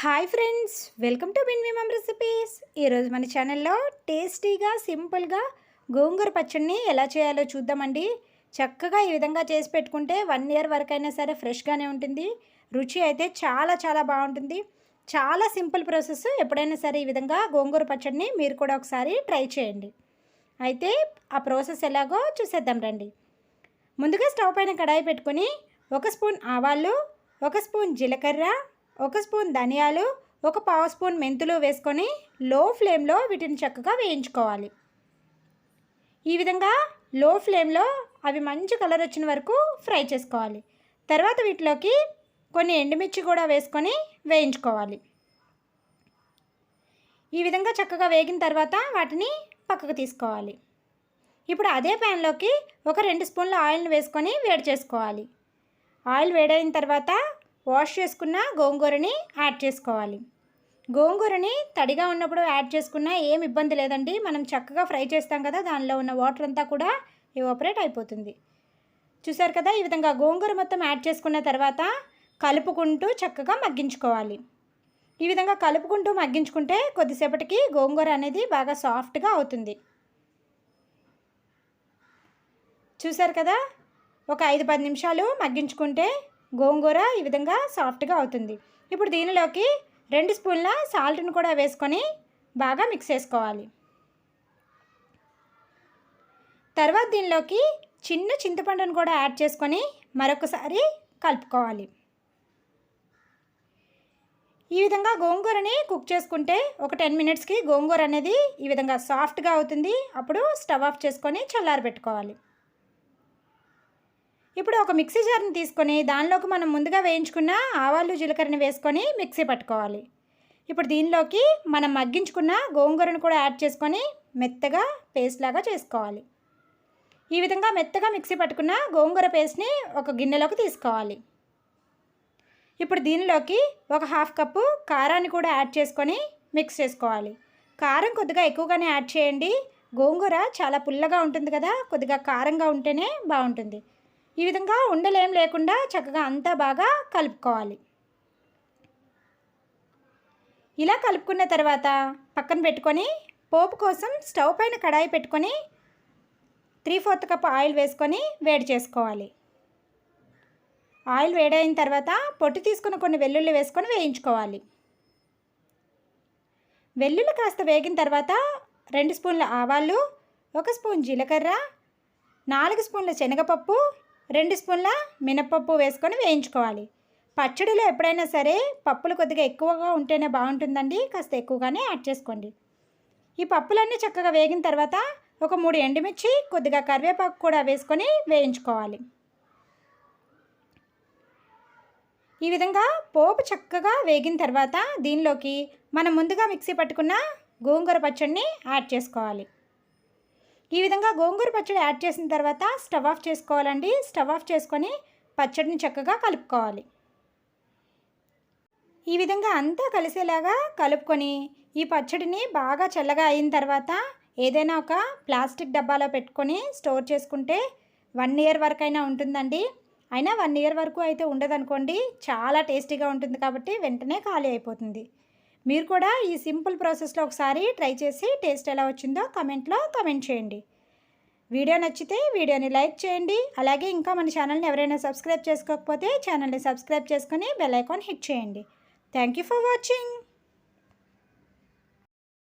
Hi friends welcome to విన్ విమమ్ recipes ఈరోజు మన ఛానల్లో టేస్టీగా సింపుల్గా గోంగూర పచ్చడిని ఎలా చేయాలో చూద్దామండి. చక్కగా ఈ విధంగా చేసి పెట్టుకుంటే వన్ ఇయర్ వరకు అయినా సరే ఫ్రెష్గానే ఉంటుంది. రుచి అయితే చాలా చాలా బాగుంటుంది. చాలా సింపుల్ ప్రాసెస్. ఎప్పుడైనా సరే ఈ విధంగా గోంగూర పచ్చడిని మీరు కూడా ఒకసారి ట్రై చేయండి. అయితే ఆ ప్రాసెస్ ఎలాగో చూసేద్దాం రండి. ముందుగా స్టవ్ పైన కడాయి పెట్టుకొని ఒక స్పూన్ ఆవాలు ఒక స్పూన్ జీలకర్ర ఒక స్పూన్ ధనియాలు ఒక పావు స్పూన్ మెంతులు వేసుకొని లో ఫ్లేమ్లో వీటిని చక్కగా వేయించుకోవాలి. ఈ విధంగా లో ఫ్లేమ్లో అవి మంచి కలర్ వచ్చిన వరకు ఫ్రై చేసుకోవాలి. తర్వాత వీటిలోకి కొన్ని ఎండుమిర్చి కూడా వేసుకొని వేయించుకోవాలి. ఈ విధంగా చక్కగా వేగిన తర్వాత వాటిని పక్కకు తీసుకోవాలి. ఇప్పుడు అదే ప్యాన్లోకి ఒక రెండు స్పూన్ల ఆయిల్ని వేసుకొని వేడి చేసుకోవాలి. ఆయిల్ వేడైన తర్వాత వాష్ చేసుకున్న గోంగూరని యాడ్ చేసుకోవాలి. గోంగూరని తడిగా ఉన్నప్పుడు యాడ్ చేసుకున్నా ఏం ఇబ్బంది లేదండి. మనం చక్కగా ఫ్రై చేస్తాం కదా దానిలో ఉన్న వాటర్ అంతా కూడా ఎవాపరేట్ అయిపోతుంది. చూసారు కదా ఈ విధంగా గోంగూర మొత్తం యాడ్ చేసుకున్న తర్వాత కలుపుకుంటూ చక్కగా మగ్గించుకోవాలి. ఈ విధంగా కలుపుకుంటూ మగ్గించుకుంటే కొద్దిసేపటికి గోంగూర అనేది బాగా సాఫ్ట్గా అవుతుంది. చూసారు కదా ఒక ఐదు పది నిమిషాలు మగ్గించుకుంటే గోంగూర ఈ విధంగా సాఫ్ట్గా అవుతుంది. ఇప్పుడు దీనిలోకి రెండు స్పూన్ల సాల్ట్ను కూడా వేసుకొని బాగా మిక్స్ చేసుకోవాలి. తర్వాత దీనిలోకి చిన్న చింతపండును కూడా యాడ్ చేసుకొని మరొకసారి కలుపుకోవాలి. ఈ విధంగా గోంగూరని కుక్ చేసుకుంటే ఒక టెన్ మినిట్స్కి గోంగూర అనేది ఈ విధంగా సాఫ్ట్గా అవుతుంది. అప్పుడు స్టవ్ ఆఫ్ చేసుకొని చల్లారి పెట్టుకోవాలి ఇప్పుడు ఒక మిక్సీ జార్ని తీసుకొని దానిలోకి మనం ముందుగా వేయించుకున్న ఆవాలు జీలకర్రని వేసుకొని మిక్సీ పట్టుకోవాలి. ఇప్పుడు దీనిలోకి మనం మగ్గించుకున్న గోంగూరను కూడా యాడ్ చేసుకొని మెత్తగా పేస్ట్ లాగా చేసుకోవాలి. ఈ విధంగా మెత్తగా మిక్సీ పట్టుకున్న గోంగూర పేస్ట్ని ఒక గిన్నెలోకి తీసుకోవాలి. ఇప్పుడు దీనిలోకి ఒక హాఫ్ కప్పు కారాన్ని కూడా యాడ్ చేసుకొని మిక్స్ చేసుకోవాలి. కారం కొద్దిగా ఎక్కువగానే యాడ్ చేయండి. గోంగూర చాలా పుల్లగా ఉంటుంది కదా కొద్దిగా కారంగా ఉంటేనే బాగుంటుంది. ఈ విధంగా ఉండలేం లేకుండా చక్కగా అంతా బాగా కలుపుకోవాలి. ఇలా కలుపుకున్న తర్వాత పక్కన పెట్టుకొని పోపు కోసం స్టవ్ పైన కడాయి పెట్టుకొని త్రీ ఫోర్త్ కప్ ఆయిల్ వేసుకొని వేడి చేసుకోవాలి. ఆయిల్ వేడైన తర్వాత పొట్టు తీసుకున్న కొన్ని వెల్లుల్లి వేసుకొని వేయించుకోవాలి. వెల్లుల్లి కాస్త వేగిన తర్వాత రెండు స్పూన్ల ఆవాలు ఒక స్పూన్ జీలకర్ర నాలుగు స్పూన్ల శనగపప్పు రెండు స్పూన్ల మినపప్పు వేసుకొని వేయించుకోవాలి. పచ్చడిలో ఎప్పుడైనా సరే పప్పులు కొద్దిగా ఎక్కువగా ఉంటేనే బాగుంటుందండి. కాస్త ఎక్కువగానే యాడ్ చేసుకోండి. ఈ పప్పులన్నీ చక్కగా వేగిన తర్వాత ఒక మూడు ఎండుమిర్చి కొద్దిగా కరివేపాకు కూడా వేసుకొని వేయించుకోవాలి. ఈ విధంగా పోపు చక్కగా వేగిన తర్వాత దీనిలోకి మనం ముందుగా మిక్సీ పట్టుకున్న గోంగూర పచ్చడిని యాడ్ చేసుకోవాలి. ఈ విధంగా గోంగూర పచ్చడి యాడ్ చేసిన తర్వాత స్టవ్ ఆఫ్ చేసుకోవాలండి. స్టవ్ ఆఫ్ చేసుకొని పచ్చడిని చక్కగా కలుపుకోవాలి. ఈ విధంగా అంతా కలిసేలాగా కలుపుకొని ఈ పచ్చడిని బాగా చల్లగా అయిన తర్వాత ఏదైనా ఒక ప్లాస్టిక్ డబ్బాలో పెట్టుకొని స్టోర్ చేసుకుంటే వన్ ఇయర్ వరకు అయినా ఉంటుందండి. అయినా వన్ ఇయర్ వరకు అయితే ఉండదనుకోండి. చాలా టేస్టీగా ఉంటుంది కాబట్టి వెంటనే ఖాళీ అయిపోతుంది. మీరు కూడా ఈ సింపుల్ ప్రాసెస్లో ఒకసారి ట్రై చేసి టేస్ట్ ఎలా వచ్చిందో కమెంట్లో కమెంట్ చేయండి. వీడియో నచ్చితే వీడియోని లైక్ చేయండి. అలాగే ఇంకా మన ఛానల్ని ఎవరైనా సబ్స్క్రైబ్ చేసుకోకపోతే ఛానల్ని సబ్స్క్రైబ్ చేసుకొని బెల్ ఐకాన్ హిట్ చేయండి. Thank you for watching.